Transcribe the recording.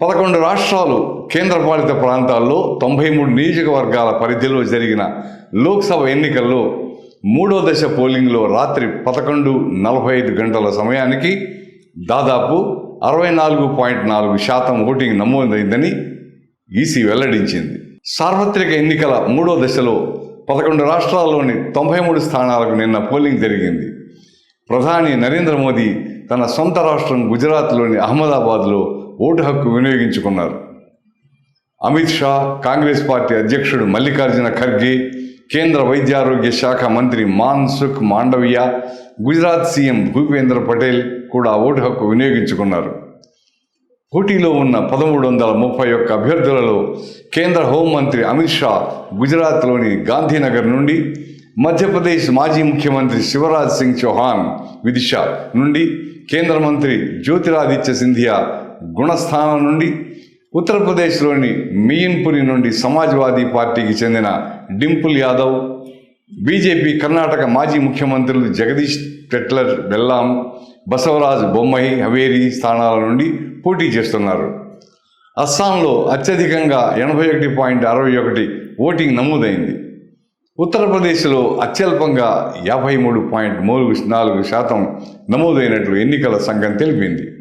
పదకొండు రాష్ట్రాలు కేంద్రపాలిత ప్రాంతాల్లో తొంభై మూడు నియోజకవర్గాల పరిధిలో జరిగిన లోక్సభ ఎన్నికల్లో మూడో దశ పోలింగ్లో రాత్రి పదకొండు నలభై ఐదు గంటల సమయానికి దాదాపు అరవై నాలుగు పాయింట్ నాలుగు శాతం ఓటింగ్ నమోదైందని ఈసీ వెల్లడించింది. సార్వత్రిక ఎన్నికల మూడో దశలో పదకొండు రాష్ట్రాల్లోని తొంభై మూడు స్థానాలకు నిన్న పోలింగ్ జరిగింది. ప్రధాని నరేంద్ర మోదీ తన సొంత రాష్ట్రం గుజరాత్లోని అహ్మదాబాద్లో ఓటు హక్కు వినియోగించుకున్నారు. అమిత్ షా కాంగ్రెస్ పార్టీ అధ్యక్షుడు మల్లికార్జున ఖర్గే కేంద్ర వైద్యారోగ్య శాఖ మంత్రి మాన్సుఖ్ మాండవియా గుజరాత్ సీఎం భూపేంద్ర పటేల్ కూడా ఓటు హక్కు వినియోగించుకున్నారు. పోటీలో ఉన్న పదమూడు వందల ముప్పై ఒక్క అభ్యర్థులలో కేంద్ర హోంమంత్రి అమిత్ షా గుజరాత్లోని గాంధీనగర్ నుండి మధ్యప్రదేశ్ మాజీ ముఖ్యమంత్రి శివరాజ్ సింగ్ చౌహాన్ విదిశా నుండి కేంద్ర మంత్రి జ్యోతిరాదిత్య సింధియా గుణస్థానం నుండి ఉత్తరప్రదేశ్లోని మియన్పురి నుండి సమాజ్వాదీ పార్టీకి చెందిన డింపుల్ యాదవ్ బీజేపీ కర్ణాటక మాజీ ముఖ్యమంత్రులు జగదీష్ టెట్లర్ బెల్లాం బసవరాజ్ బొమ్మాయి హవేరీ స్థానాల నుండి పోటీ చేస్తున్నారు. అస్సాంలో అత్యధికంగా ఎనభై ఒకటి పాయింట్ అరవై ఒకటి ఓటింగ్ నమోదైంది. ఉత్తరప్రదేశ్లో అత్యల్పంగా యాభై మూడు పాయింట్ మూడు నాలుగు శాతం నమోదైనట్లు ఎన్నికల సంఘం తెలిపింది.